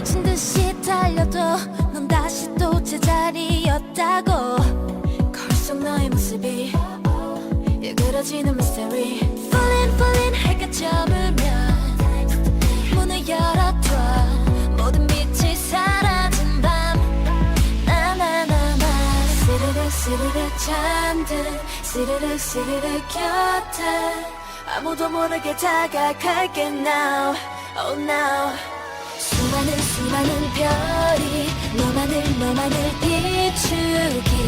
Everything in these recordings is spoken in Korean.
미친 듯이 달려도 넌 다시 또 제자리였다고. 거울 속 너의 모습이 일그러지는 mystery. Falling falling 해가 저물면 문을 열어둬. 모든 빛이 사라진 밤. 나나나나. 스르륵 스르륵 잠든 스르륵 스르륵 곁에. 아무도 모르게 다가갈게 now. Oh now 수많은 수많은 별이 너만을 너만을 비추길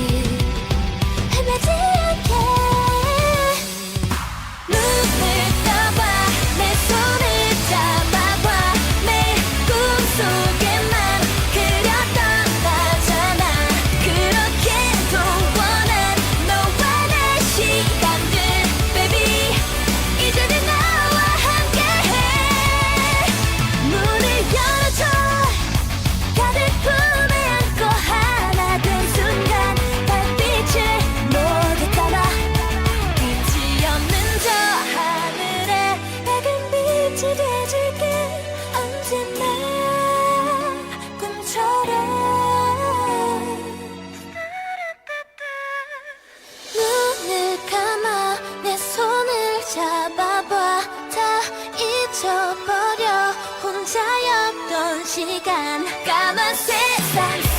돼줄게. 언제나 꿈처럼. 눈을 감아 내 손을 잡아봐. 다 잊어버려. 혼자였던 시간. 까만 세상. 속